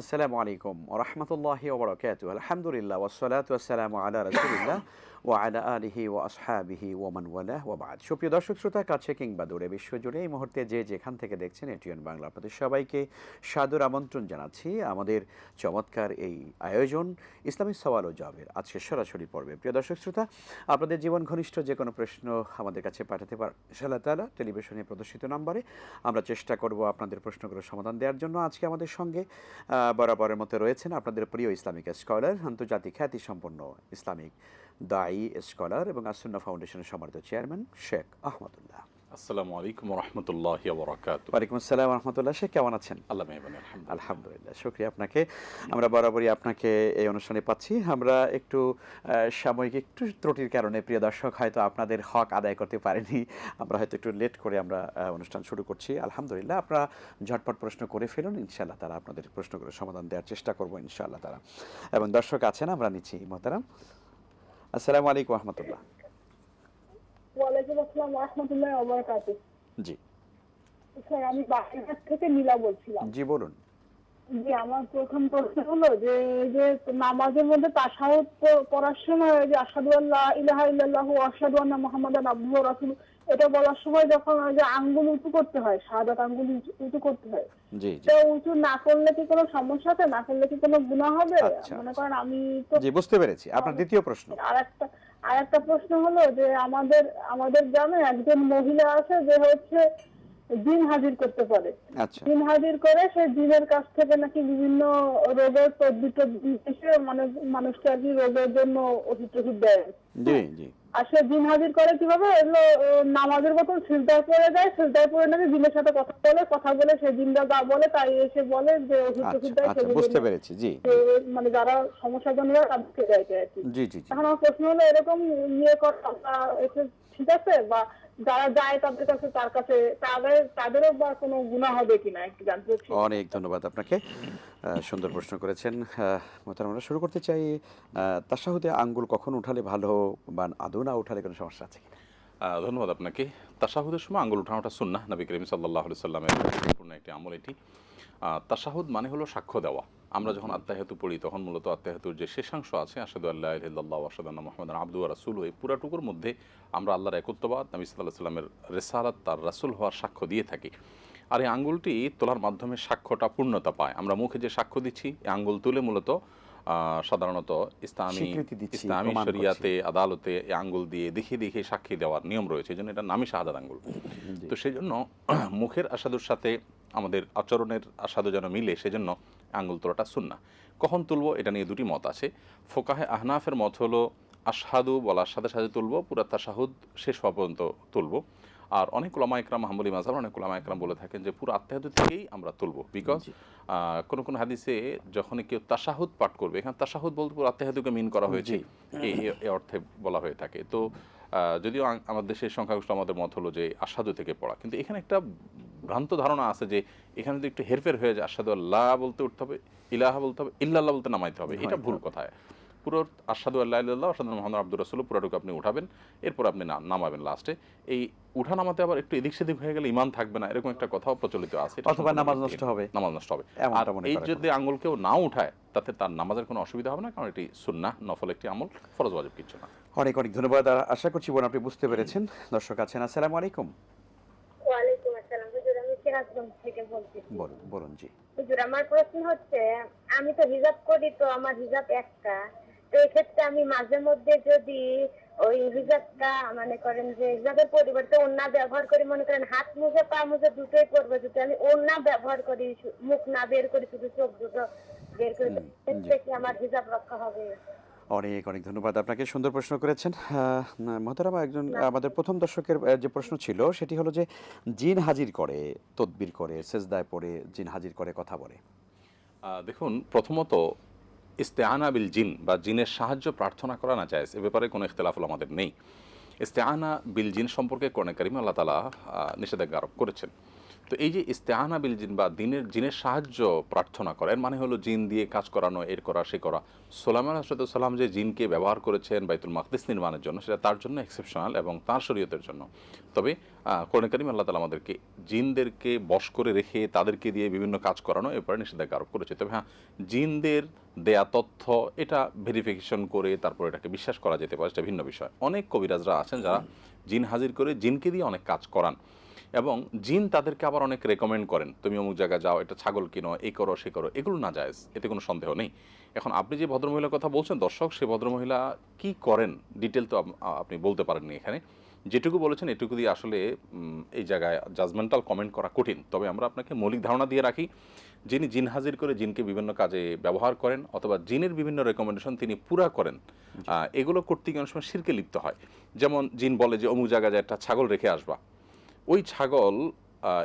আসসালামু আলাইকুম ওরহমতুল্লাহি ওবরাকাতু আলহামদুলিল্লাহ ওয়াসসালাতু ওয়াসসালামু আলা রাসূলিল্লাহ ওয়া আলা আলিহি ওয়া আসহাবিহি ওয়া মান ওয়ালাহ ওয়া বাদ। সুপ্রিয় দর্শক শ্রোতা, কাছে কিংবা দূরে বিশ্বজুড়ে এই মুহূর্তে যে যেখান থেকে দেখছেন এটিএন বাংলা, আপনাদের সবাইকে সাদর আমন্ত্রণ জানাচ্ছি। আমাদের চমৎকার এই আয়োজন ইসলামী সওয়াল ও জবের আজকে সরাসরি পর্বে। প্রিয় দর্শক শ্রোতা, আপনাদের জীবন ঘনিষ্ঠ যে কোনো প্রশ্ন আমাদের কাছে পাঠাতে পার ইনশাআল্লাহ তাআলা টেলিভিশনে প্রদর্শিত নম্বরে আমরা চেষ্টা করব আপনাদের প্রশ্নগুলোর সমাধান দেওয়ার জন্য আজকে আমাদের সঙ্গে বরাবরের মতো রয়েছেন আপনাদের প্রিয় ইসলামিক স্কলার, আন্তর্জাতিক খ্যাতি সম্পন্ন ইসলামিক দায়ী স্কলার এবং আসুন্না ফাউন্ডেশনের সম্মানিত চেয়ারম্যান শেখ আহমদুল্লাহ। আসসালামু আলাইকুম রহমতুল্লাহ বরাকাত ওয়ালাইকুম আসসালাম রহমতুল্লাহ। শেখ কেমন আছেন? আল্লাহ আলহামদুলিল্লাহ। শুক্রিয়া আপনাকে। আমরা বরাবরই আপনাকে এই অনুষ্ঠানে পাচ্ছি। আমরা একটু সাময়িক একটু ত্রুটির কারণে প্রিয় দর্শক হয়তো আপনাদের হক আদায় করতে পারিনি। আমরা হয়তো একটু লেট করে আমরা অনুষ্ঠান শুরু করছি। আলহামদুলিল্লাহ আপনারা ঝটপট প্রশ্ন করে ফেলুন। ইনশাআল্লাহ তারা আপনাদের প্রশ্নগুলোর সমাধান দেওয়ার চেষ্টা করব ইনশাআল্লাহ তারা এবং দর্শক আছেন আমরা নিচ্ছি মোহতারাম। আসসালামু আলাইকুম রহমতুল্লাহ। ওয়ালাইকুম আসসালাম রহমতুল্লাহ ওবরাকাতু। জি। স্যার আমি বাগেরহাট থেকে নীলা বলছিলাম। জি বলুন। জি আমার প্রথম প্রশ্ন হলো যে যে নামাজের মধ্যে তাশাহুদ পড়ার সময় যে আশহাদু আল্লাহ ইলাহা ইল্লাল্লাহু আশহাদু আন্না মুহাম্মাদান আবদুহু রাসূলুহু এটা বলার সময় যখন যে আঙ্গুল উঁচু করতে হয় শাহাদাত আঙ্গুল উঁচু- করতে হয় তো উঁচু না করলে কি কোনো সমস্যা আছে? না করলে কি কোনো গুনাহ হবে? আচ্ছা, মনে আচ্ছা। করেন আমি তো জি বুঝতে পেরেছি। আপনার দ্বিতীয় প্রশ্ন। আর একটা আর একটা প্রশ্ন হলো যে আমাদের আমাদের গ্রামে একজন মহিলা আছে যে হচ্ছে দিন হাজির করতে পারে। আচ্ছা। দিন হাজির করে সে দিনের কাছ থেকে নাকি বিভিন্ন রোগের তদ্বির এসে মানে মানুষকে আর কি রোগের জন্য ওষুধ টষুধ দেয়। জি জি। সে দিন হাজির করে কীভাবে? এগুলো নামাজের মতন ফিল্টার করে দেয় ফিল্টার করে নাকি দিনের সাথে কথা বলে কথা বলে সে জিনরা যা বলে তাই এসে বলে যে ওষুধ টষুধ আচ্ছা দেয় আচ্ছা বুঝতে পেরেছি জি। মানে যারা সমস্যাজনক তাদেরকে দেয় আর কি। জি জি এখন আমার প্রশ্ন হলো এরকম ইয়ে করা এটা ঠিক আছে? বা যারা যায় তাদের কাছে তার কাছে তাদের তাদেরও বা কোনো গুণা হবে কিনা একটু জানতে চাচ্ছি। অনেক ধন্যবাদ আপনাকে। সুন্দর প্রশ্ন করেছেন। আমরা শুরু করতে চাই তাসাহুদে আঙ্গুল কখন উঠালে ভালো বা আদৌ না উঠালে কোনো সমস্যা আছে কিনা? ধন্যবাদ আপনাকে। তাশাহুদের সময় আঙ্গুল উঠানোটা সুন্নাহ নবী করিম সাল্লাহ সাল্লামের গুরুত্বপূর্ণ একটি আমল এটি। আহ, তাশাহুদ মানে হলো সাক্ষ্য দেওয়া। আমরা যখন আত্মাহেতু পড়ি তখন মূলত আত্মাহেতুর যে শেষাংশ আছে আসাদু আল্লাহ ইল্লাহ আসাদান্না মোহাম্মদ আব্দু রাসুল এই পুরাটুকুর মধ্যে আমরা আল্লাহর একত্ববাদ নবী সাল্লাহ সাল্লামের রেসালাত তার রাসুল হওয়ার সাক্ষ্য দিয়ে থাকি। আর এই আঙ্গুলটি তোলার মাধ্যমে সাক্ষ্যটা পূর্ণতা পায়। আমরা মুখে যে সাক্ষ্য দিচ্ছি এই আঙ্গুল তুলে মূলত সাধারণত ইসলামী ইসলামী শরিয়াতে আদালতে এই আঙ্গুল দিয়ে দেখিয়ে দেখিয়ে সাক্ষী দেওয়ার নিয়ম রয়েছে এই জন্য এটা নামই শাহাদাত আঙ্গুল। তো সেই জন্য মুখের আসাদুর সাথে আমাদের আচরণের আসাদু যেন মিলে সেজন্য আঙ্গুল তোলাটা সুন্না। কখন তুলবো এটা নিয়ে দুটি মত আছে। ফোকাহে আহনাফের মত হলো আশহাদু বলার সাথে সাথে তুলবো পুরা তাশাহুদ শেষ হওয়া পর্যন্ত তুলবো। আর অনেক ওলামা একরাম হাম্বলি মাজাব অনেক ওলামা একরাম বলে থাকেন যে পুরো আত্মাহাদু থেকেই আমরা তুলবো। বিকজ কোন কোন হাদিসে যখন কেউ তাশাহুদ পাঠ করবে এখানে তাশাহুদ বলতে পুরো আত্মাহাদুকে মিন করা হয়েছে। এই অর্থে বলা হয়ে থাকে। তো যদিও আমাদের দেশের সংখ্যাগরিষ্ঠ আমাদের মত হলো যে আসাদু থেকে পড়া। কিন্তু এখানে একটা ভ্রান্ত ধারণা আছে যে এখানে যদি একটু হেরফের হয়ে যায় আসাদু আল্লাহ বলতে উঠতে হবে ইলাহা বলতে হবে ইল্লাল্লাহ বলতে নামাইতে হবে এটা ভুল কথায় পুরো আসাদু আল্লাহ ইল্লাহ আসাদু মোহাম্মদ আব্দুর রসুল পুরোটুকু আপনি উঠাবেন এরপর আপনি নামাবেন লাস্টে এই উঠা নামাতে আবার একটু এদিক সেদিক হয়ে গেলে ইমান থাকবে না এরকম একটা কথাও প্রচলিত আছে অথবা নামাজ নষ্ট হবে। নামাজ নষ্ট হবে। আর এই যদি আঙ্গুল কেউ না উঠায় তাতে তার নামাজের কোনো অসুবিধা হবে না কারণ এটি সুন্নাহ নফল একটি আমল ফরজ ওয়াজিব কিছু না। অনেক অনেক ধন্যবাদ আশা করছি বোন আপনি বুঝতে পেরেছেন। দর্শক আছেন আসসালামু আলাইকুম। আমি থেকে বলছি। বলুন বলুন জি। হুজুর আমার প্রশ্ন হচ্ছে আমি তো হিজাব করি তো আমার হিজাব একটা। তো এক্ষেত্রে আমি মাঝে মধ্যে যদি ওই হিজাবটা মানে করেন যে হিজাবের পরিবর্তে ওন্না ব্যবহার করি মনে করেন হাত মুজে পা মুজে দুটোই পড়বে যদি আমি ওন্না ব্যবহার করি মুখ না বের করি শুধু চোখ দুটো বের করি কি আমার হিজাব রক্ষা হবে? অনেক অনেক ধন্যবাদ আপনাকে। সুন্দর প্রশ্ন করেছেন। মহতারামা একজন আমাদের প্রথম দর্শকের যে প্রশ্ন ছিল সেটি হলো যে জিন হাজির করে তদবির করে সেজদায় পড়ে জিন হাজির করে কথা বলে। দেখুন প্রথমত ইস্তেহানা বিল জিন বা জিনের সাহায্য প্রার্থনা করা না চায় এ ব্যাপারে কোনো ইখতলাফল আমাদের নেই। ইস্তেআনা বিল জিন সম্পর্কে কোরআন কারিমে আল্লাহ তালা নিষেধাজ্ঞা আরোপ করেছেন। তো এই যে ইস্তেহানা বিল জিন বা দিনের, জিনের সাহায্য প্রার্থনা করা এর মানে হলো জিন দিয়ে কাজ করানো, এর করা, সে করা। সোলামান সাল্লাম যে জিনকে ব্যবহার করেছেন বাইতুল মাকদিস নির্মাণের জন্য, সেটা তার জন্য এক্সেপশনাল এবং তার শরীয়তের জন্য। তবে কোরআন করিম আল্লাহ তালা আমাদেরকে জিনদেরকে বশ করে রেখে তাদেরকে দিয়ে বিভিন্ন কাজ করানো এরপরে নিষেধাজ্ঞা আরোপ করেছে। তবে হ্যাঁ জিনদের দেয়া তথ্য, এটা ভেরিফিকেশন করে তারপর এটাকে বিশ্বাস করা যেতে পারে, সেটা ভিন্ন বিষয়। অনেক কবিরাজরা আছেন যারা জিন হাজির করে জিনকে দিয়ে অনেক কাজ করান। এবং জিন তাদেরকে আবার অনেক রেকমেন্ড করেন তুমি অমুক জায়গায় যাও এটা ছাগল কিনো এই করো সে করো এগুলো না যায় এতে কোনো সন্দেহ নেই। এখন আপনি যে ভদ্রমহিলার কথা বলছেন দর্শক সে ভদ্রমহিলা কি করেন ডিটেল তো আপনি বলতে পারেননি এখানে। যেটুকু বলেছেন এটুকু দিয়ে আসলে এই জায়গায় জাজমেন্টাল কমেন্ট করা কঠিন। তবে আমরা আপনাকে মৌলিক ধারণা দিয়ে রাখি যিনি জিন হাজির করে জিনকে বিভিন্ন কাজে ব্যবহার করেন অথবা জিনের বিভিন্ন রেকমেন্ডেশন তিনি পুরা করেন এগুলো করতে গিয়ে অনেক সময় শিরকে লিপ্ত হয়। যেমন জিন বলে যে অমুক জায়গায় যায় একটা ছাগল রেখে আসবা। ওই ছাগল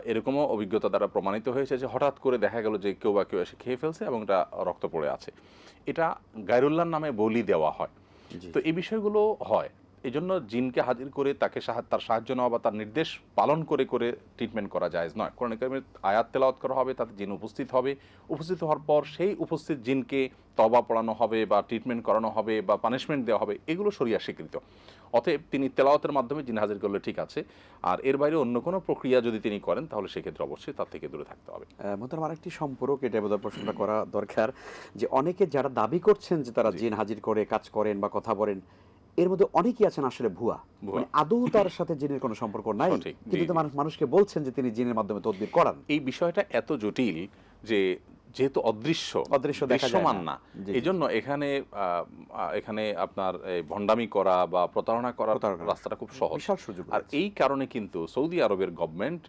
এরকমও অভিজ্ঞতা দ্বারা প্রমাণিত হয়েছে যে হঠাৎ করে দেখা গেল যে কেউ বা কেউ এসে খেয়ে ফেলছে এবং এটা রক্ত পড়ে আছে। এটা গায়রুল্লাহর নামে বলি দেওয়া হয়। তো এই বিষয়গুলো হয়। এই জন্য জিনকে হাজির করে তাকে তার সাহায্য নেওয়া বা তার নির্দেশ পালন করে করে ট্রিটমেন্ট করা যায়। নয় কোরআন কারিমের আয়াত তেলাওয়াত করা হবে তাতে জিন উপস্থিত হবে। উপস্থিত হওয়ার পর সেই উপস্থিত জিনকে তবা পড়ানো হবে বা ট্রিটমেন্ট করানো হবে বা পানিশমেন্ট দেওয়া হবে এগুলো সরিয়া স্বীকৃত। অতএব তিনি তেলাওয়াতের মাধ্যমে জিন হাজির করলে ঠিক আছে। আর এর বাইরে অন্য কোনো প্রক্রিয়া যদি তিনি করেন তাহলে সেক্ষেত্রে অবশ্যই তার থেকে দূরে থাকতে হবে। মোহতারাম আরেকটি সম্পর্ক এটা বোধহয় প্রশ্নটা করা দরকার যে অনেকে যারা দাবি করছেন যে তারা জিন হাজির করে কাজ করেন বা কথা বলেন এর মধ্যে অনেকেই আছেন আসলে ভুয়া। মানে আদৌ তার সাথে জিনের কোনো সম্পর্ক নাই কিন্তু মানুষ মানুষকে বলছেন যে তিনি জিনের মাধ্যমে তদবির করান। এই বিষয়টা এত জটিল যে যেহেতু অদৃশ্য অদৃশ্য দৃশ্যমান না। এই জন্য এখানে এখানে আপনার ভণ্ডামি করা বা প্রতারণা করার রাস্তাটা খুব সহজ। বিশাল সুযোগ আর এই কারণে কিন্তু সৌদি আরবের গভর্নমেন্ট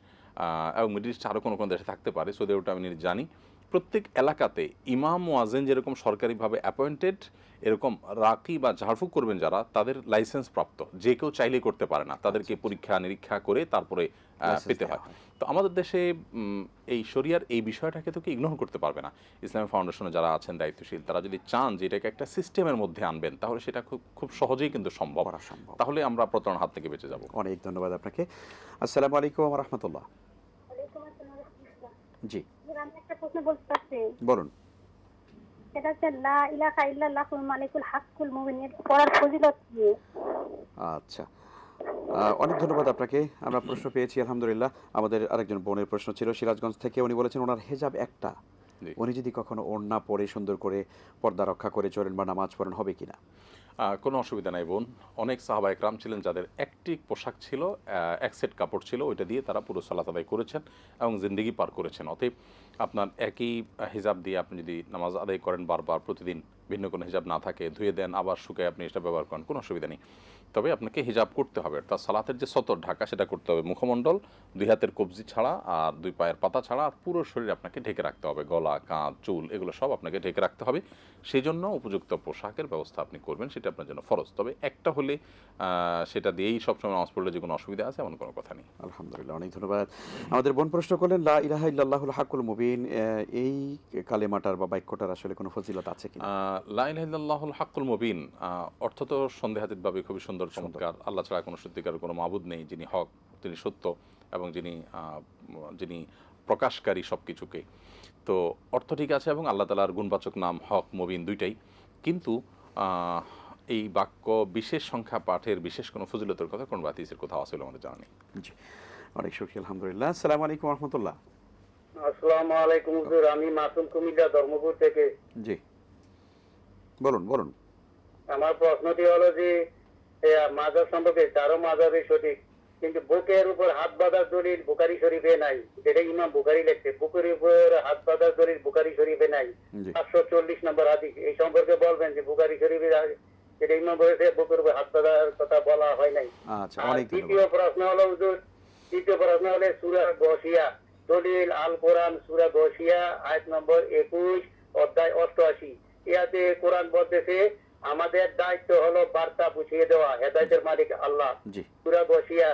এবং মিডল ইস্ট আরও কোনো কোনো দেশে থাকতে পারে সৌদি আরবটা আমি জানি। প্রত্যেক এলাকাতে ইমাম ওয়াজেন যেরকম সরকারিভাবে অ্যাপয়েন্টেড এরকম রাখি বা ঝাড়ফুঁক করবেন যারা তাদের লাইসেন্স প্রাপ্ত। যে কেউ চাইলে করতে পারে না তাদেরকে পরীক্ষা নিরীক্ষা করে তারপরে পেতে হয়। তো আমাদের দেশে এই শরিয়ার এই বিষয়টাকে তো কি ইগনোর করতে পারবে না। ইসলামী ফাউন্ডেশনে যারা আছেন দায়িত্বশীল তারা যদি চান যে এটাকে একটা সিস্টেমের মধ্যে আনবেন তাহলে সেটা খুব খুব সহজেই কিন্তু সম্ভব। করা সম্ভব। তাহলে আমরা প্রতারণার হাত থেকে বেঁচে যাব। অনেক ধন্যবাদ আপনাকে। আসসালামু আলাইকুম রহমতুল্লাহ। জি। আমি একটা প্রশ্ন বলতে বলুন। সেটা হচ্ছে লা ইলাহা ইল্লাল্লাহ মালিকুল হাক্কুল মুবিন পড়ার ফজিলত কি? আচ্ছা। আহ, অনেক ধন্যবাদ আপনাকে। আমরা প্রশ্ন পেয়েছি আলহামদুলিল্লাহ। আমাদের আরেকজন বোনের প্রশ্ন ছিল সিরাজগঞ্জ থেকে উনি বলেছেন ওনার হেজাব একটা। উনি যদি কখনো ওড়না পরে সুন্দর করে পর্দা রক্ষা করে চলেন বা নামাজ পড়েন হবে কিনা? কোনো অসুবিধা নাই বোন। অনেক সাহাবা একরাম ছিলেন যাদের একটি পোশাক ছিল এক সেট কাপড় ছিল, ওইটা দিয়ে তারা পুরো সালাত আদায় করেছেন এবং জিন্দিগি পার করেছেন। অতএব আপনার একই হিজাব দিয়ে আপনি যদি নামাজ আদায় করেন বারবার, প্রতিদিন ভিন্ন কোনো হিজাব না থাকে, ধুয়ে দেন, আবার শুকায় আপনি এটা ব্যবহার করেন, কোনো অসুবিধা নেই। তবে আপনাকে হিজাব করতে হবে। তার সালাতের যে সতর ঢাকা সেটা করতে হবে মুখমণ্ডল দুই হাতের কবজি ছাড়া আর দুই পায়ের পাতা ছাড়া আর পুরো শরীর আপনাকে ঢেকে রাখতে হবে। গলা কাঁধ চুল এগুলো সব আপনাকে ঢেকে রাখতে হবে। সেই জন্য উপযুক্ত পোশাকের ব্যবস্থা আপনি করবেন সেটা আপনার জন্য ফরজ। তবে একটা হলে সেটা দিয়েই সবসময় নামাজ পড়লে যে কোনো অসুবিধা আছে এমন কোনো কথা নেই। আলহামদুলিল্লাহ অনেক ধন্যবাদ। আমাদের বোন প্রশ্ন করলেন লা ইলাহা ইল্লাল্লাহুল হাকুল মুবিন এই কালেমাটার বা বাক্যটার আসলে কোনো ফজিলত আছে কিনা? লাইলাহুল হাক্কুল মুবিন আহ, অর্থ তো সন্দেহাতীতভাবে খুবই সুন্দর চমৎকার। আল্লাহ ছাড়া কোনো সত্যিকার কোনো মাবুদ নেই যিনি হক তিনি সত্য এবং যিনি যিনি প্রকাশকারী সব কিছুকে তো অর্থ ঠিক আছে এবং আল্লাহ তালার গুণবাচক নাম হক মুবিন দুইটাই। কিন্তু এই বাক্য বিশেষ সংখ্যা পাঠের বিশেষ কোনো ফজিলতের কথা কোন বাতিসের কোথাও আসলে আমাদের জানা নেই। জি। অনেক সুখী আলহামদুলিল্লাহ। আসসালামু আলাইকুম রহমতুল্লাহ আসসালামু আলাইকুম হুজুর। আমি মাসুম কুমিল্লা ধর্মপুর থেকে। জি। বলুন বলুন। আমার প্রশ্নটি হলো যে মাজার সম্পর্কে চারো মাজাবে সঠিক কিন্তু বুকের উপর হাত বাঁধার দলিল বুকারি শরীফে নাই। যেটা ইমাম বুকারি লেখছে বুকের উপর হাত বাঁধার দলিল বুকারি শরীফে নাই। পাঁচশো চল্লিশ নম্বর হাদিস এই সম্পর্কে বলবেন যে বুকারি শরীফে যেটা ইমাম বলেছে বুকের উপর হাত বাঁধার কথা বলা হয় নাই। আচ্ছা দ্বিতীয় প্রশ্ন হলো হুজুর দ্বিতীয় প্রশ্ন হলে সুরা গসিয়া দলিল আল কোরআন সুরা গসিয়া আয়াত নম্বর একুশ অধ্যায় অষ্টআশি। ইয়াতে কোরআন বলতেছে আমাদের দায়িত্ব হলো বার্তা বুঝিয়ে দেওয়া হেদায়তের মালিক আল্লাহ। জি। সুরা গসিয়া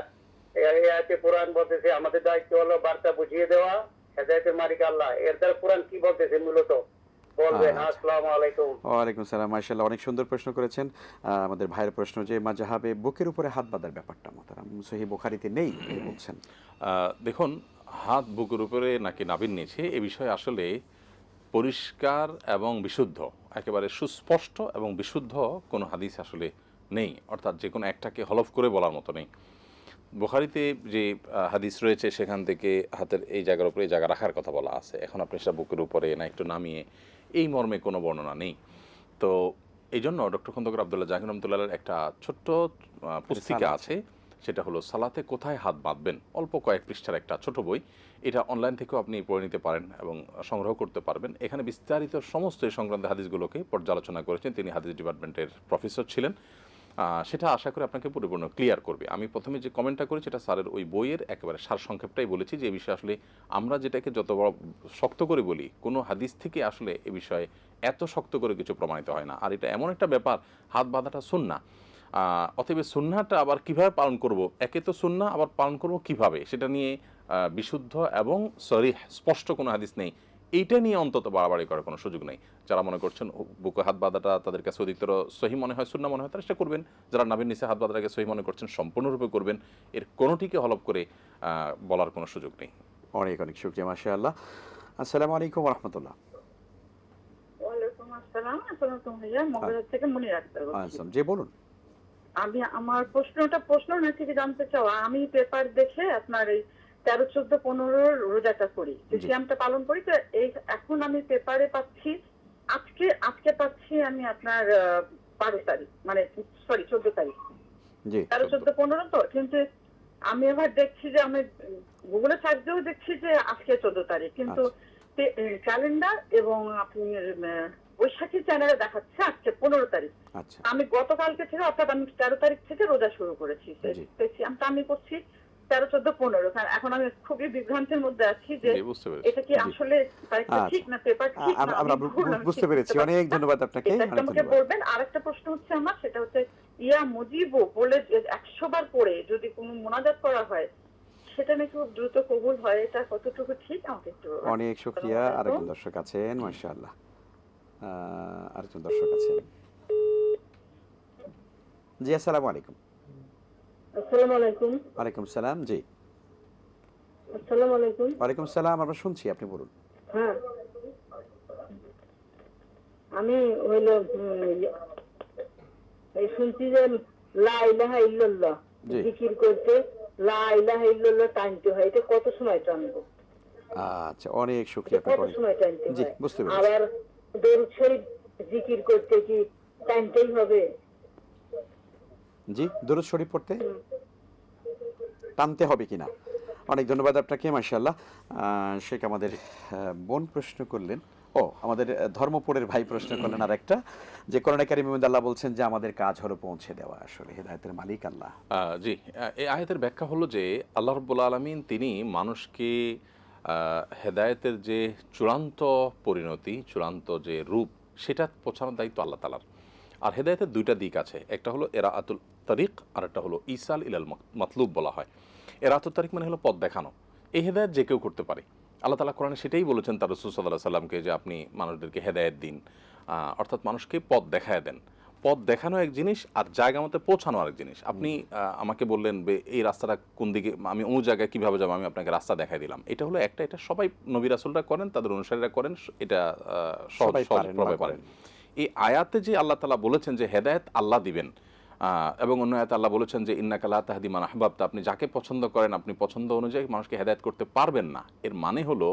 কোরআন বলতেছে আমাদের দায়িত্ব হলো বার্তা বুঝিয়ে দেওয়া হেদায়তের মালিক আল্লাহ। এর দ্বারা কোরআন কি বলতেছে মূলত? বলবেন আচ্ছা। আসসালামু আলাইকুম। ওয়ালাইকুম সালাম মাশাআল্লাহ অনেক সুন্দর প্রশ্ন করেছেন। আমাদের ভাইয়ের প্রশ্ন যে মাজাহাবে বুকের উপরে হাত বাঁধার ব্যাপারটা মোতারাম সহি বুখারিতে নেই বলছেন। আহ, দেখুন হাত বুকের উপরে নাকি নাবিন নিচে এ বিষয়ে আসলে পরিষ্কার এবং বিশুদ্ধ একেবারে সুস্পষ্ট এবং বিশুদ্ধ কোনো হাদিস আসলে নেই। অর্থাৎ যে কোনো একটাকে হলফ করে বলার মতো নেই। বুখারিতে যে হাদিস রয়েছে সেখান থেকে হাতের এই জায়গার উপরে এই জায়গা রাখার কথা বলা আছে। এখন আপনি সেটা বুকের উপরে না একটু নামিয়ে এই মর্মে কোনো বর্ণনা নেই। তো এই জন্য ডক্টর খন্দকার আবদুল্লাহ জাহির রহমতুল্লাহের একটা ছোট্ট পুস্তিকা আছে। সেটা হলো সালাতে কোথায় হাত বাঁধবেন? অল্প কয়েক পৃষ্ঠার একটা ছোট বই। এটা অনলাইন থেকেও আপনি পড়ে নিতে পারেন এবং সংগ্রহ করতে পারবেন। এখানে বিস্তারিত সমস্ত এই সংক্রান্ত হাদিসগুলোকে পর্যালোচনা করেছেন। তিনি হাদিস ডিপার্টমেন্টের প্রফেসর ছিলেন। সেটা আশা করি আপনাকে পরিপূর্ণ ক্লিয়ার করবে। আমি প্রথমে যে কমেন্টটা করেছি সেটা স্যারের ওই বইয়ের একেবারে সারসংক্ষেপটাই বলেছি যে এই বিষয়ে আসলে আমরা যেটাকে যত বড় শক্ত করে বলি কোনো হাদিস থেকে আসলে এ বিষয়ে এত শক্ত করে কিছু প্রমাণিত হয় না। আর এটা এমন একটা ব্যাপার হাত বাঁধাটা সুন্না আহ, অতএব সুন্নাটা আবার কীভাবে পালন করব? একে তো সুন্না আবার পালন করব কীভাবে? সেটা নিয়ে বিশুদ্ধ এবং সরি স্পষ্ট কোনো হাদিস নেই। এইটা নিয়ে অন্তত বাড়াবাড়ি করার কোনো সুযোগ নেই। যারা মনে করছেন বুকে হাত বাঁধাটা তাদের কাছে অধিকতর সহি মনে হয় সুন্না মনে হয় তারা সেটা করবেন। যারা নাবির নিচে হাত বাঁধাটাকে সহি মনে করছেন সম্পূর্ণরূপে করবেন। এর কোনোটিকে হলপ করে বলার কোনো সুযোগ নেই। অনেক অনেক শুক্রিয়া মাসা আল্লাহ আসসালামু আলাইকুম রহমতুল্লাহ। ওয়ালাইকুম আসসালাম। আসসালাম ভাইয়া। মগবাজার থেকে মনে রাখতে আসসালাম জি বলুন। আমি আমার প্রশ্নটা প্রশ্ন না থেকে জানতে চাওয়া আমি পেপার দেখে আপনার এই তেরো চোদ্দ পনেরো রোজাটা করি। সিয়ামটা পালন করি তো এই এখন আমি পেপারে পাচ্ছি আজকে আজকে পাচ্ছি আমি আপনার বারো তারিখ মানে সরি চোদ্দ তারিখ। তেরো চোদ্দ। পনেরো তো কিন্তু আমি এবার দেখছি যে আমি গুগলে সার্চ দিয়েও দেখছি যে আজকে চোদ্দ তারিখ কিন্তু ক্যালেন্ডার এবং আপনি বৈশাখী চ্যানেলে দেখাচ্ছে আজকে পনেরো তারিখ। আচ্ছা। আমি গতকালকে থেকে অর্থাৎ আমি তেরো তারিখ থেকে রোজা শুরু করেছি। সিয়ামটা আমি করছি তেরো চোদ্দ পনেরো। কারণ এখন আমি খুবই বিভ্রান্তির মধ্যে আছি যে এটা কি আসলে আচ্ছা। ঠিক না পেপার ঠিক না? বুঝতে পেরেছি। অনেক ধন্যবাদ আপনাকে। একটা আমাকে বলবেন। আর একটা প্রশ্ন হচ্ছে আমার সেটা হচ্ছে ইয়া মুজিবু বলে একশো বার পরে যদি কোনো মোনাজাত করা হয় সেটা নাকি খুব দ্রুত কবুল হয়? এটা কতটুকু ঠিক? আমাকে একটু অনেক শুক্রিয়া। আরেকজন দর্শক আছেন মাসা আল্লাহ আরেকজন দর্শক আছেন। জি আসসালামু আলাইকুম। আসসালামু আলাইকুম। ওয়ালাইকুম সালাম জি। আসসালামু আলাইকুম। ওয়ালাইকুম সালাম আমরা শুনছি আপনি বলুন। হ্যাঁ। আমি হইল এই শুনছি যে লা ইলাহা ইল্লাল্লাহ। জিকির করতে লা ইলাহা ইল্লাল্লাহ টানতে হয় এটা কত সময় টানবো? আচ্ছা অনেক শুক্রিয়া কত আপনাকে অনেক- সময় টানতে জি বুঝতে পেরেছি। আবার দরুদ জিকির করতে কি টানতেই হবে? জি দরুদ শরীফ পড়তে? টানতে হবে কিনা? অনেক ধন্যবাদ আপনাকে মাশাল্লাহ শেখ আমাদের বোন প্রশ্ন করলেন। ও আমাদের ধর্মপুরের ভাই প্রশ্ন করলেন আর একটা যে করোনা কারিম আল্লাহ বলছেন যে আমাদের কাজ হলো পৌঁছে দেওয়া। আসলে হেদায়তের মালিক আল্লাহ। আহ, জি। এই আয়াতের ব্যাখ্যা হলো যে আল্লাহ রব্বুল আলমিন তিনি মানুষকে হেদায়েতের যে চূড়ান্ত পরিণতি, চূড়ান্ত যে রূপ, সেটা পৌঁছানোর দায়িত্ব আল্লাহ তালার আর হেদায়েতের দুইটা দিক আছে। একটা হলো এরা আতুল তারিক আর একটা হলো ইসাল ইলাল মত- মতলুব বলা হয়। এরা আতুল তারিক মানে হলো পথ দেখানো। এই হেদায়েত যে কেউ করতে পারে। আল্লাহ তালা কোরআনে সেটাই বলেছেন তার রসুল সাল্লাহ সাল্লামকে যে আপনি মানুষদেরকে হেদায়েত দিন। অর্থাৎ মানুষকে পথ দেখায় দেন। পথ দেখানো এক জিনিস আর জায়গা মতো পৌঁছানো আরেক জিনিস। আপনি আমাকে বললেন এই রাস্তাটা কোন দিকে আমি অমুক জায়গায় কীভাবে যাব আমি আপনাকে রাস্তা দেখাই দিলাম। এটা হলো একটা এটা সবাই নবী রাসুলরা করেন তাদের অনুসারীরা করেন এটা সহজ সবাই পারেন করেন। এই আয়াতে যে আল্লাহ তালা বলেছেন যে হেদায়েত আল্লাহ দিবেন। আহ, এবং অন্য আয়াতে আল্লাহ বলেছেন যে ইন্না কালা তাহাদি মান আহবাবতা। আপনি যাকে পছন্দ করেন আপনি পছন্দ অনুযায়ী মানুষকে হেদায়েত করতে পারবেন না। এর মানে হলো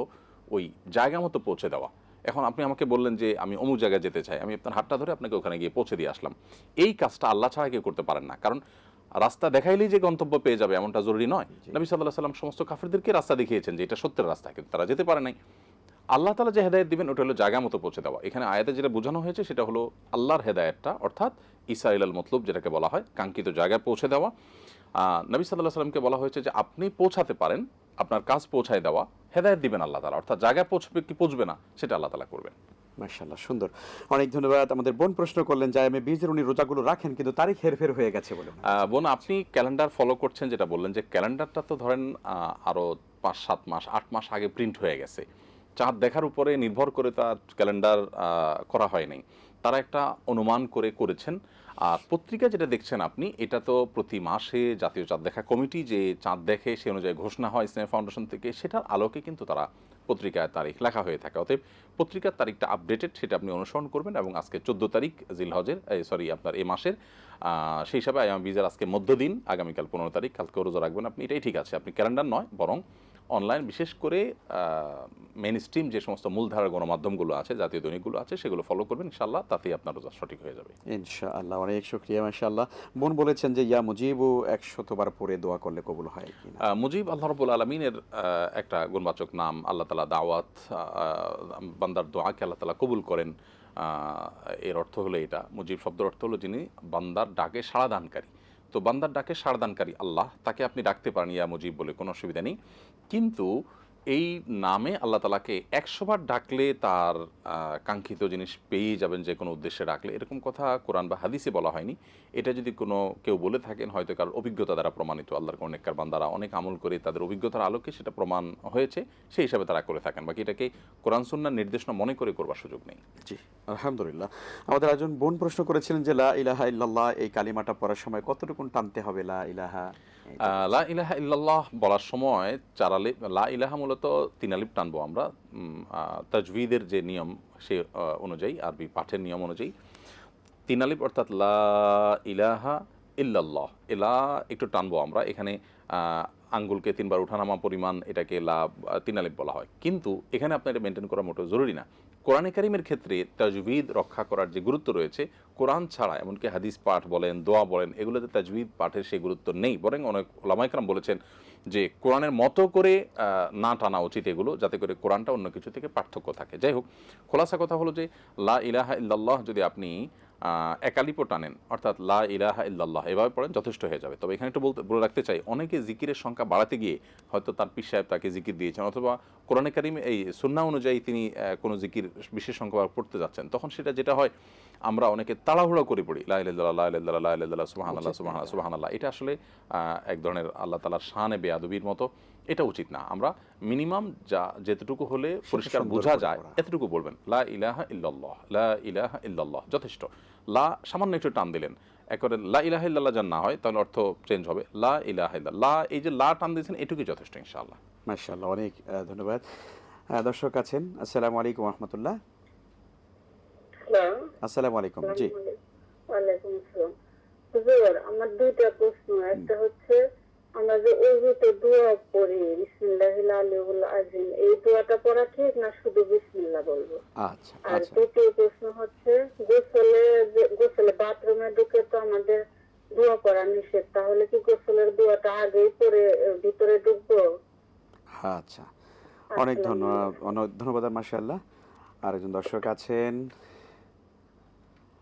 ওই জায়গা মতো পৌঁছে দেওয়া। এখন আপনি আমাকে বললেন যে আমি অমুক জায়গায় যেতে চাই আমি আপনার হাতটা ধরে আপনাকে ওখানে গিয়ে পৌঁছে দিয়ে আসলাম। এই কাজটা আল্লাহ ছাড়া কেউ করতে পারেন না কারণ রাস্তা দেখাইলেই যে গন্তব্য পেয়ে যাবে এমনটা জরুরি নয়। নবী সাল্লাহ সাল্লাম সমস্ত কাফেরদেরকে রাস্তা দেখিয়েছেন যে এটা সত্যের রাস্তা কিন্তু তারা যেতে পারে নাই। আল্লাহ তালা যে হেদায়ত দিবেন ওটা হলো জায়গা মতো পৌঁছে দেওয়া। এখানে আয়াতে যেটা বোঝানো হয়েছে সেটা হলো আল্লাহর হেদায়তটা অর্থাৎ ইসা ইলাল মতলব যেটাকে বলা হয় কাঙ্ক্ষিত জায়গায় পৌঁছে দেওয়া। নবী সাল্লাহ সাল্লামকে বলা হয়েছে যে আপনি পৌঁছাতে পারেন আপনার কাজ পৌঁছায় দেওয়া হেদায়ত দিবেন আল্লাহ তালা অর্থাৎ জায়গায় পৌঁছবে কি পৌঁছবে না সেটা আল্লাহ তালা করবেন। মাশাল্লাহ সুন্দর। অনেক ধন্যবাদ। আমাদের বোন প্রশ্ন করলেন যে আমি বীজের উনি রোজাগুলো রাখেন কিন্তু তারিখ হেরফের হয়ে গেছে বলে বোন আপনি ক্যালেন্ডার ফলো করছেন যেটা বললেন যে ক্যালেন্ডারটা তো ধরেন আরও পাঁচ সাত মাস আট মাস আগে প্রিন্ট হয়ে গেছে। চাঁদ দেখার উপরে নির্ভর করে তার ক্যালেন্ডার করা হয়নি তারা একটা অনুমান করে করেছেন আর পত্রিকা যেটা দেখছেন আপনি, এটা তো প্রতি মাসে জাতীয় চাঁদ দেখা কমিটি যে চাঁদ দেখে সে অনুযায়ী ঘোষণা হয় ইসলামী ফাউন্ডেশন থেকে, সেটার আলোকে কিন্তু তারা পত্রিকায় তারিখ লেখা হয়ে থাকে। অতএব পত্রিকার তারিখটা আপডেটেড সেটা আপনি অনুসরণ করবেন এবং আজকে চোদ্দ তারিখ জিলহজের সরি আপনার এ মাসের সেই হিসাবে আয়াম বিজার আজকে মধ্যদিন, আগামীকাল পনেরো তারিখ কালকে রোজা রাখবেন আপনি, এটাই ঠিক আছে। আপনি ক্যালেন্ডার নয়, বরং অনলাইন বিশেষ করে মেন স্ট্রিম যে সমস্ত মূলধারার গণমাধ্যমগুলো আছে জাতীয় দৈনিকগুলো আছে সেগুলো ফলো করবেন ইনশাল্লাহ তাতেই আপনার রোজা সঠিক হয়ে যাবে। ইনশাআল্লাহ অনেক শুক্রিয়া মাশাআল্লাহ। বোন বলেছেন যে ইয়া মুজিবু একশতবার পরে দোয়া করলে কবুল হয় মুজিব আল্লাহ রবুল আলমিনের একটা গুণবাচক নাম আল্লাহ তালা দাওয়াত বান্দার দোয়াকে আল্লাহ তালা কবুল করেন এর অর্থ হলো এটা। মুজিব শব্দের অর্থ হলো যিনি বান্দার ডাকে সাড়া দানকারী। তো বান্দার ডাকে সাড়া দানকারী আল্লাহ তাকে আপনি ডাকতে পারেন ইয়া মুজিব বলে কোনো অসুবিধা নেই। কিন্তু এই নামে আল্লাহ তালাকে একশোবার ডাকলে তার কাঙ্ক্ষিত জিনিস পেয়ে যাবেন যে কোনো উদ্দেশ্যে ডাকলে। এরকম কথা কোরআন বা হাদিসে বলা হয়নি। এটা যদি কোনো কেউ বলে থাকেন, হয়তো কার অভিজ্ঞতা দ্বারা প্রমাণিত। আল্লাহর কোনো নেককার বান্দারা অনেক আমল করে তাদের অভিজ্ঞতার আলোকে সেটা প্রমাণ হয়েছে, সেই হিসাবে তারা করে থাকেন। বাকি এটাকে কোরআন সুন্নার নির্দেশনা মনে করে করবার সুযোগ নেই। জি, আলহামদুলিল্লাহ। আমাদের একজন বোন প্রশ্ন করেছিলেন যে, লা ইলাহা ইল্লাল্লাহ এই কালিমাটা পড়ার সময় কতটুকু টানতে হবে? লা ইলাহা লা ইলাহা ইল্লাল্লাহ বলার সময় চারালি লা ইলাহা মূলত তিনালিপ টানবো আমরা। তাজবিদের তাজভিদের যে নিয়ম সে অনুযায়ী আরবি পাঠের নিয়ম অনুযায়ী। তিনালিপ অর্থাৎ লা ইলাহা ইল্লাল্লাহ এলা একটু টানবো আমরা। এখানে আঙ্গুলকে তিনবার উঠানামা পরিমাণ এটাকে লাভ আহ, তিন আলিফ বলা হয়। কিন্তু এখানে আপনার এটা মেনটেন করা মোটেও জরুরি না। কোরআনে কারিমের ক্ষেত্রে তাজবিদ রক্ষা করার যে গুরুত্ব রয়েছে কোরআন ছাড়া এমনকি হাদিস পাঠ বলেন দোয়া বলেন এগুলোতে তাজবিদ পাঠের সেই গুরুত্ব নেই। বরং অনেক ওলামাইকরাম বলেছেন যে কোরআনের মতো করে না টানা উচিত এগুলো যাতে করে কোরআনটা অন্য কিছু থেকে পার্থক্য থাকে। যাই হোক খোলাসা কথা হলো যে লা ইলাহা ইল্লাল্লাহ যদি আপনি আহ, একালিপও টানেন অর্থাৎ লা ইলাহা ইল্লাল্লাহ এভাবে পড়েন যথেষ্ট হয়ে যাবে। তবে এখানে একটু বলতে বলে রাখতে চাই অনেকে জিকিরের সংখ্যা বাড়াতে গিয়ে হয়তো তার পীর সাহেব তাকে জিকির দিয়েছেন অথবা কোরআনে কারিম এই সুন্না অনুযায়ী তিনি কোনো জিকির বিশেষ সংখ্যা পড়তে যাচ্ছেন তখন সেটা যেটা হয় আমরা অনেকে তাড়াহুড়ো করে পড়ি লা ইলাহা ইল্লাল্লাহ লা ইলাহা ইল্লাল্লাহ লা ইলাহা ইল্লাল্লাহ সুবহানাল্লাহ সুবহানাল্লাহ সুবহানাল্লাহ এটা আসলে এক ধরনের আল্লাহ তাআলার শানে বেয়াদবির মতো। এটা উচিত না। আমরা মিনিমাম যা যেতটুকু হলে পরিষ্কার বোঝা যায় এতটুকু বলবেন। লা ইলাহা ইল্লাল্লাহ লা ইলাহা ইল্লাল্লাহ যথেষ্ট। লা সামান্য একটু টান দিলেন। একবারে লা ইলাহা ইল্লাল্লাহ যার না হয় তাহলে অর্থ চেঞ্জ হবে। লা ইলাহা ইল্লাল্লাহ লা এই যে লা টান দিয়েছেন এটুকুই যথেষ্ট ইনশাআল্লাহ। মাশাআল্লাহ অনেক ধন্যবাদ। দর্শক আছেন আসসালামু আলাইকুম রহমতুল্লাহ হ্যালো। আসসালামু আলাইকুম জি। ওয়ালাইকুম আসসালাম। হুজুর আমার দুইটা প্রশ্ন একটা হচ্ছে আমরা যে উজুতে দোয়া পড়ি বিসমিল্লাহিল আলিউল আজিম এই দোয়াটা পড়া ঠিক না শুধু বিসমিল্লাহ বলব? আচ্ছা আর আচ্ছা। দ্বিতীয় প্রশ্ন হচ্ছে গোসলে গোসলে বাথরুমে ঢুকে তো আমাদের দোয়া করা নিষেধ তাহলে কি গোসলের দোয়াটা আগেই পরে ভিতরে ঢুকবো? আচ্ছা। অনেক ধন্যবাদ অনেক ধন্যবাদ মাশাআল্লাহ। আর একজন দর্শক আছেন।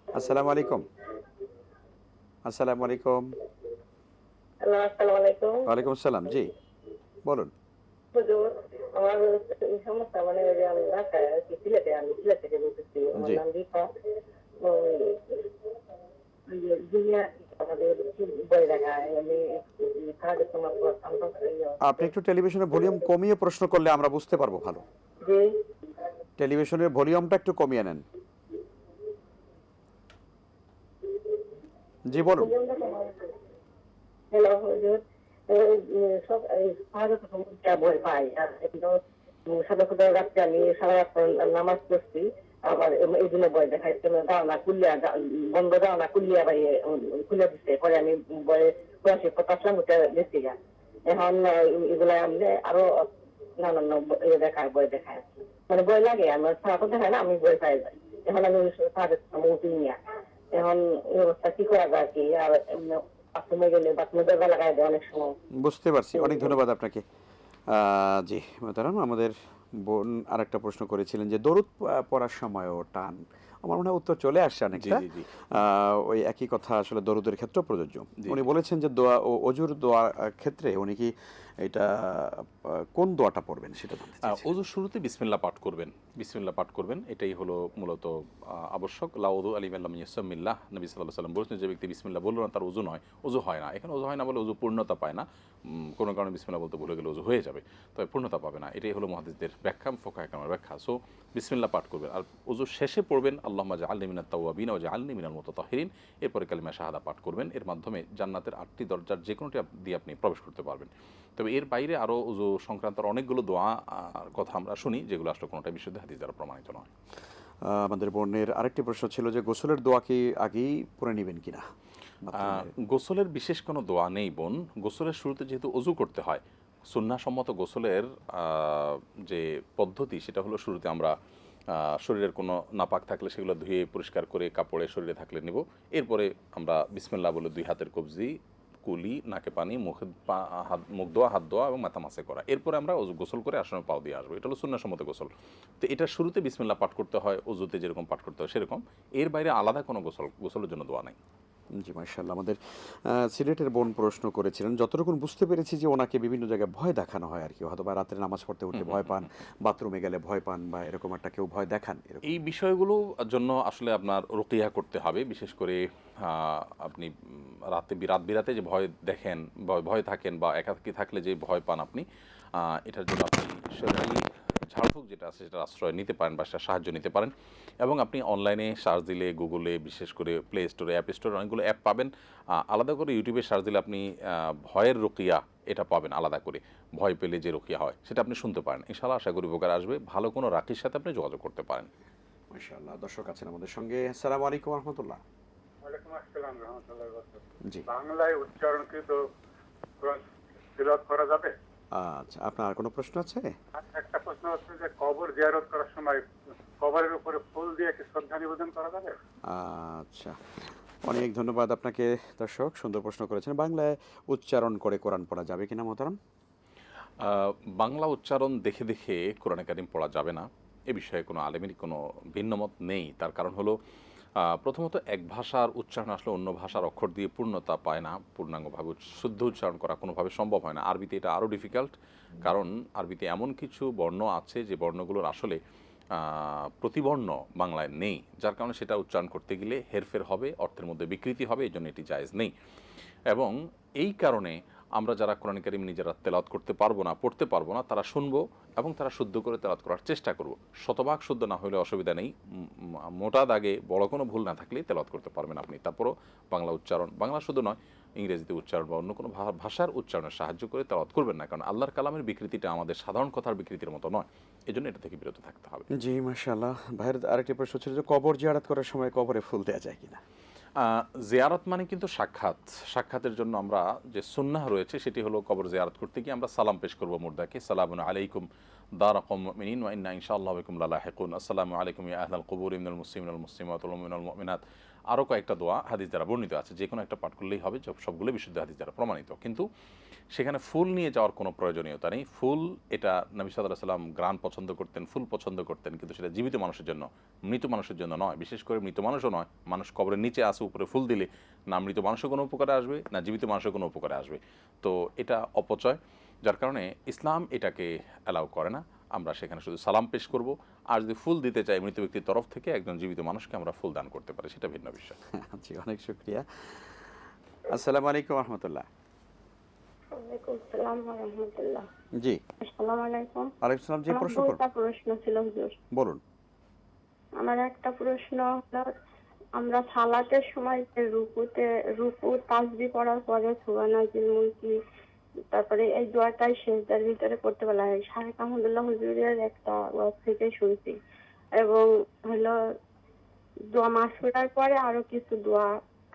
আসসালামু আলাইকুম। আসসালামু আলাইকুম। ওয়ালাইকুম আসসালাম জি। বলুন। হুজুর আমার সমস্যা মানে ওই যে আমি ঢাকায় আছি সিলেটে আমি সিলেট থেকে বলতেছি আমার। নাম দীপা। আপনি একটু টেলিভিশনের ভলিউম কমিয়ে প্রশ্ন করলে আমরা বুঝতে পারব ভালো। টেলিভিশনের ভলিউমটা একটু কমিয়ে নেন। জি বলুন। উম, সব এই সমস্যা বই পাই আর কিন্তু সাদা খুদা রাত্রে আমি সারা নামাজ পড়ছি আবার এই জন্য বই দেখাই দাওনা কুলিয়া বন্ধ দাওনা কুলিয়া ভাই কুলিয়া দিচ্ছে পরে আমি বই পড়াশি পটাশলাম ওটা দিচ্ছি গা এখন এগুলা আমি আরও নানান ইয়ে দেখায় বই দেখায়। মানে বই লাগে আমার সারা তো দেখায় না আমি বই পাই যাই। এখন আমি উঠি নিয়ে। এখন এই অবস্থা কি করা যায় কি? আর বাথরুমে গেলে বাথরুমে দরজা লাগাই দেয় অনেক সময়। বুঝতে পারছি। অনেক ধন্যবাদ আপনাকে। জি মোহতারাম আমাদের বোন আরেকটা প্রশ্ন করেছিলেন যে দরুদ পড়ার সময়ও টান। আমার মনে হয় উত্তর চলে আসছে অনেকটা। ওই একই কথা আসলে দরুদের ক্ষেত্রে প্রযোজ্য। উনি বলেছেন যে দোয়া ও অজুর দোয়ার ক্ষেত্রে উনি কি এটা কোন দোয়াটা পড়বেন সেটা। অজুর শুরুতে বিসমিল্লা পাঠ করবেন বিসমিল্লা পাঠ করবেন এটাই হলো মূলত আবশ্যক। লাউদু আলী আল্লাহ ইয়াসামিল্লাহ নবী সাল্লাহ সাল্লাম বলেছেন যে ব্যক্তি বিসমিল্লা বলল না তার উজু নয় উজু হয় না। এখানে উজু হয় না বলে উজু পূর্ণতা পায় না। কোনো কারণে বিসমিল্লা বলতে ভুলে গেলে উজু হয়ে যাবে তবে পূর্ণতা পাবে না। এটাই হলো মহাদিসদের ব্যাখ্যা ফোকা একরামের ব্যাখ্যা। সো বিসমিল্লা পাঠ করবেন। আর উজু শেষে পড়বেন আল্লাহ মাজা আল্লি মিনাত তাওয়াবিন ও আল্লি মিনাল মতো তাহিরিন এরপরে কালিমা শাহাদা পাঠ করবেন। এর মাধ্যমে জান্নাতের আটটি দরজার যে কোনোটি দিয়ে আপনি প্রবেশ করতে পারবেন। তবে এর বাইরে আরও উজু সংক্রান্ত আর অনেকগুলো দোয়া আর কথা আমরা শুনি যেগুলো আসলে কোনোটা বিশুদ্ধ হাদিস দ্বারা প্রমাণিত নয়। আমাদের বোনের আরেকটি প্রশ্ন ছিল যে গোসলের দোয়া কি আগেই পড়ে নেবেন কিনা? গোসলের বিশেষ কোনো দোয়া নেই বোন। গোসলের শুরুতে যেহেতু অজু করতে হয় সুন্নাসম্মত গোসলের যে পদ্ধতি সেটা হলো শুরুতে আমরা শরীরের কোনো নাপাক থাকলে সেগুলো ধুয়ে পরিষ্কার করে কাপড়ে শরীরে থাকলে নেব। এরপরে আমরা বিসমিল্লাহ বলে দুই হাতের কবজি কুলি, নাকে পানি, মুখে হাত, মুখ ধোয়া, হাত ধোয়া এবং মাথা মাসে করা। এরপরে আমরা গোসল করে আসনে পাও দিয়ে আসব। এটা হলো সুন্নাসম্মত গোসল। তো এটা শুরুতে বিসমিল্লা পাঠ করতে হয় অজুতে যেরকম পাঠ করতে হয় সেরকম। এর বাইরে আলাদা কোনো গোসল, গোসলের জন্য দোয়া নাই। জি মার্শাল্লাহ আমাদের সিলেটের বোন প্রশ্ন করেছিলেন যতটুকু বুঝতে পেরেছি যে ওনাকে বিভিন্ন জায়গায় ভয় দেখানো হয় আর কি হয়তো বা রাত্রে নামাজ পড়তে উঠে ভয় পান বাথরুমে গেলে ভয় পান বা এরকম একটা কেউ ভয় দেখান এই বিষয়গুলো জন্য আসলে আপনার রোকিয়া করতে হবে বিশেষ করে আপনি রাতে বিরাত বিরাতে যে ভয় দেখেন ভয় ভয় থাকেন বা একাকি থাকলে যে ভয় পান আপনি এটার জন্য আপনি ঝাড়ফুঁক যেটা আছে সেটার আশ্রয় নিতে পারেন বা সেটার সাহায্য নিতে পারেন। এবং আপনি অনলাইনে সার্চ দিলে গুগলে বিশেষ করে প্লে স্টোরে অ্যাপ স্টোরে অনেকগুলো অ্যাপ পাবেন। আলাদা করে ইউটিউবে সার্চ দিলে আপনি ভয়ের রোকিয়া এটা পাবেন আলাদা করে। ভয় পেলে যে রোকিয়া হয় সেটা আপনি শুনতে পারেন। ইনশাআল্লাহ আশা করি উপকার আসবে। ভালো কোনো রাখির সাথে আপনি যোগাযোগ করতে পারেন। মার্শাল্লাহ দর্শক আছেন আমাদের সঙ্গে। আসসালামু আলাইকুম রহমতুল্লাহ। ওয়ালাইকুম আসসালাম রহমতুল্লাহ। জি। বাংলায় উচ্চারণকৃত কোরআন তিলাওয়াত করা যাবে? আচ্ছা আপনার আর কোনো প্রশ্ন আছে? একটা প্রশ্ন হচ্ছে যে কবর জিয়ারত করার সময় কবরের উপরে ফুল দিয়ে কি শ্রদ্ধা নিবেদন করা যাবে? আচ্ছা। অনেক ধন্যবাদ আপনাকে দর্শক সুন্দর প্রশ্ন করেছেন। বাংলায় উচ্চারণ করে কোরআন পড়া যাবে কিনা মোতারাম আহ, বাংলা উচ্চারণ দেখে দেখে কোরআনে কারিম পড়া যাবে না। এ বিষয়ে কোনো আলেমের কোনো ভিন্নমত নেই। তার কারণ হলো প্রথমত এক ভাষার উচ্চারণ আসলে অন্য ভাষার অক্ষর দিয়ে পূর্ণতা পায় না, পূর্ণাঙ্গভাবে শুদ্ধ উচ্চারণ করা কোনোভাবে সম্ভব হয় না। আরবিতে এটা আরও ডিফিকাল্ট কারণ আরবিতে এমন কিছু বর্ণ আছে যে বর্ণগুলোর আসলে প্রতিবর্ণ বাংলায় নেই, যার কারণে সেটা উচ্চারণ করতে গেলে হেরফের হবে, অর্থের মধ্যে বিকৃতি হবে এই জন্য এটি জায়েজ নেই। এবং এই কারণে আমরা যারা কোরআন কারিম নিজেরা তেলাওয়াত করতে পারব না, পড়তে পারব না, তারা শুনব এবং তারা শুদ্ধ করে তেলাওয়াত করার চেষ্টা করব। শতভাগ শুদ্ধ না হলে অসুবিধা নেই। মোটা দাগে বড় কোনো ভুল না থাকলে তেলাওয়াত করতে পারবেন আপনি। তারপরও বাংলা উচ্চারণ, বাংলা শুধু নয়, ইংরেজিতে উচ্চারণ বা অন্য কোনো ভাষার উচ্চারণের সাহায্য করে তেলাওয়াত করবেন না, কারণ আল্লাহর কালামের বিকৃতিটা আমাদের সাধারণ কথার বিকৃতির মতো নয়। এই জন্য এটা থেকে বিরত থাকতে হবে। জি মাশাল্লাহ ভাইয়ের আরেকটি প্রশ্ন ছিল যে কবর জিয়ারাত করার সময় কবরে ফুল দেওয়া যায় কিনা? জিয়ারত মানে কিন্তু সাক্ষাৎ। সাক্ষাতের জন্য আমরা যে সুন্নাহ রয়েছে, সেটি হলো কবর জিয়ারত করতে গিয়ে আমরা সালাম পেশ করব মুর্দাকে। সালাম আলাইকুম আসসালামু আলাইকুম মুমিনাত। আরও কয়েকটা দোয়া হাদিস দ্বারা বর্ণিত আছে, যে কোনো একটা পাঠ করলেই হবে, সবগুলো বিশুদ্ধ হাদিস দ্বারা প্রমাণিত। কিন্তু সেখানে ফুল নিয়ে যাওয়ার কোনো প্রয়োজনীয়তা নেই। ফুল, এটা নবী সাল্লাহ সাল্লাম গ্রান পছন্দ করতেন, ফুল পছন্দ করতেন, কিন্তু সেটা জীবিত মানুষের জন্য, মৃত মানুষের জন্য নয়। বিশেষ করে মৃত মানুষও নয়, মানুষ কবরের নিচে আসে উপরে ফুল দিলে না মৃত মানুষের কোনো উপকারে আসবে, না জীবিত মানুষের কোনো উপকারে আসবে। তো এটা অপচয়, যার কারণে ইসলাম এটাকে অ্যালাউ করে না। আমরা সেখানে শুধু সালাম পেশ করব, আর যদি ফুল দিতে চাই মৃত ব্যক্তির তরফ থেকে, একজন জীবিত মানুষকে আমরা ফুল দান করতে পারি, সেটা ভিন্ন বিষয়। জি, অনেক শুক্রিয়া। আসসালামু আলাইকুম রহমতুল্লাহ। ওয়ালাইকুম সালাম রহমতুল্লাহ জি। আসসালামু আলাইকুম। আলাইকুম সালাম জি প্রশ্ন করুন। দুইটা প্রশ্ন ছিল হুজুর। বলুন। আমার একটা প্রশ্ন হলো আমরা সালাতের সময় যে রুকুতে রুকু তাসবি পড়ার পরে সুবানাজিল মুলকি তারপরে এই দোয়াটাই শেষদার ভিতরে করতে বলা হয়। শাহেখ আহমদুল্লাহ হুজুরের একটা ওয়াজ থেকে শুনছি। এবং হলো দোয়া মাসুরার পরে আরও কিছু দোয়া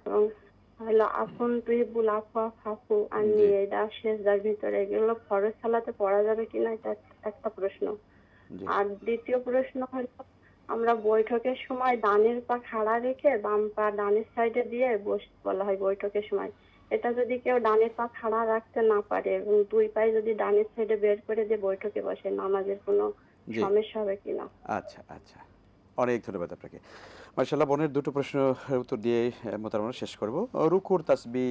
এবং হলো আফুন তুহিবুল আফা ফাফু জি। এটা শেষদার ভিতরে এগুলো ফরজ সালাতে পড়া যাবে কিনা এটা একটা প্রশ্ন। আর দ্বিতীয় প্রশ্ন হলো আমরা বৈঠকের সময় ডানের পা খাড়া রেখে বাম পা ডানের সাইডে দিয়ে বস বলা হয় বৈঠকের সময়। এটা যদি কেউ ডানের পা খাড়া রাখতে না পারে এবং দুই পায়ে যদি ডানের সাইডে বের করে দিয়ে বৈঠকে বসে নামাজের কোনো সমস্যা হবে কিনা? আচ্ছা আচ্ছা। অনেক ধন্যবাদ আপনাকে। মার্শাল্লাহ বোনের দুটো প্রশ্নের উত্তর দিয়ে মোতারামা শেষ করব রুকুর তাসবি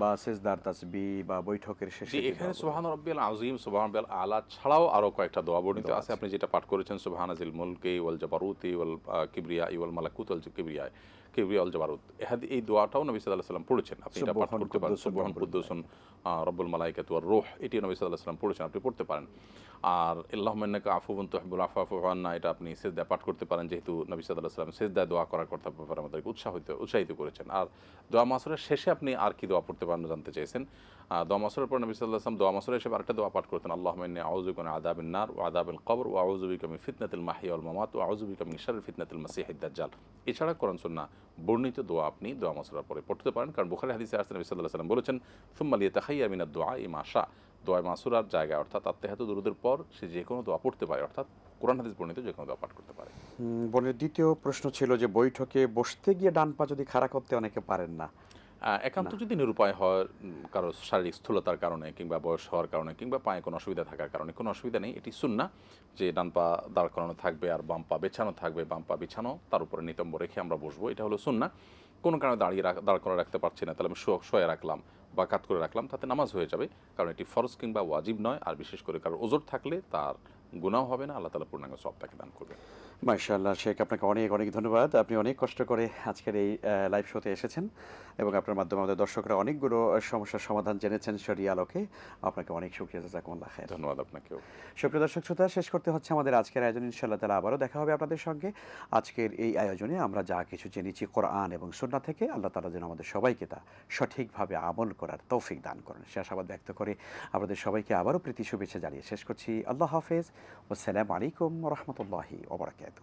বা সেজদার তাসবি বা বৈঠকের শেষে এখানে। সুবহান রব্বিল আজিম সুবহান রব্বিল আলা ছাড়াও আরও কয়েকটা দোয়া বর্ণিত আছে। আপনি যেটা পাঠ করেছেন সুবহান আজিল মুলকে ওয়াল জাবারুতি ওয়াল কিবরিয়া ওয়াল মালাকুত ওয়াল কিবরিয়া কিবরিয়া ওয়াল জবারুদ। এহাদি এই দোয়াটাও নবী সাল্লাহ সাল্লাম পড়েছেন। আপনি এটা পাঠ করতে পারেন। সুবহান কুদ্দুসুন রব্বুল মালাইকাতু ওয়ার রোহ এটি নবী সাল্লাহ সাল্লাম পড়েছেন আপনি পড়তে পারেন। আর আল্লাহ ইন্নাকা আফুবুন ফাফু আন্না এটা আপনি সেজদা পাঠ করতে পারেন যেহেতু নবী সাল্লাহ সাল্লাম সেজদা দোয়া করার কথা ব্যাপারে আমাদেরকে উৎসাহিত উৎসাহিত করেছেন। আর দোয়া মাসরের শেষে আপনি আর কি দোয়া পড়তে পারেন জানতে চেয়েছেন আহ, দোয়া মাসরের পর নবী সাল্লাল্লাহু আলাইহি সাল্লাম দোয়া মাসরের হিসেবে আরেকটা দোয়া পাঠ করতেন আল্লাহ মিন আযাবিন নার ও আযাবিল কবর ওয়া আউযু বিকা মিন ফিতনাতিল মাহইয়া ওয়াল মামাত ওয়া আউযু বিকা মিন শাররি ফিতনাতিল মাসিহিদ এছাড়া কোরআন সুন্নাহ বর্ণিত দোয়া আপনি দোয়া মাসরের পরে পড়তে পারেন, কারণ বুখারী হাদিসে আসছে নবী আলাইহি সাল্লাম বলেছেন, সুম্মা লিয়াতাখাইয়া মিনাদ দুআ ইমা শা দোয়া মাসুরার জায়গায় অর্থাৎ আত্মেহাত দুরুদের পর সে যে কোনো দোয়া পড়তে পারে, অর্থাৎ কোরআন হাদিস বর্ণিত যে কোনো দোয়া পাঠ করতে পারে। বোনের দ্বিতীয় প্রশ্ন ছিল যে বৈঠকে বসতে গিয়ে ডান পা যদি খাড়া করতে অনেকে পারেন না একান্ত যদি নিরুপায় হয় কারও শারীরিক স্থূলতার কারণে কিংবা বয়স হওয়ার কারণে কিংবা পায়ে কোনো অসুবিধা থাকার কারণে কোনো অসুবিধা নেই এটি সুন্না যে ডান পা দাঁড় করানো থাকবে আর বাম পা বেছানো থাকবে বাম পা বিছানো তার উপরে নিতম্ব রেখে আমরা বসবো এটা হলো সুন্না কোনো কারণে দাঁড়িয়ে রাখ- দাঁড় করে রাখতে পারছি না তাহলে আমি শোয়ে রাখলাম। বা কাত করে রাখলাম তাতে নামাজ হয়ে যাবে। কারণ এটি ফরজ কিংবা ওয়াজিব নয় আর বিশেষ করে কারও ওজোর থাকলে তার গুণাও হবে না আল্লাহ তালা পূর্ণাঙ্গ সব তাকে দান করবে। মার্শাল্লাহ শেখ আপনাকে অনেক অনেক ধন্যবাদ। আপনি অনেক কষ্ট করে আজকের এই লাইভ শোতে এসেছেন এবং আপনার মাধ্যমে আমাদের দর্শকরা অনেকগুলো সমস্যার সমাধান জেনেছেন শরিয়া আলোকে। আপনাকে অনেক শুক্রিয়া জাজাকুমুল্লাহ খায়ের। ধন্যবাদ আপনাকেও। সুপ্রিয় দর্শক শ্রোতা শেষ করতে হচ্ছে আমাদের আজকের আয়োজন। ইনশাআল্লাহ তালা আবারও দেখা হবে আপনাদের সঙ্গে। আজকের এই আয়োজনে আমরা যা কিছু জেনেছি কোরআন এবং সুন্নাহ থেকে আল্লাহ তালা যেন আমাদের সবাইকে তা সঠিকভাবে আমল করার তৌফিক দান করেন। সে আশাবাদ ব্যক্ত করে। আপনাদের সবাইকে আবারও প্রীতি, শুভেচ্ছা জানিয়ে শেষ করছি। আল্লাহ হাফেজ। ওসালাম আলাইকুম রহমতুল্লাহি ওবরাকাতু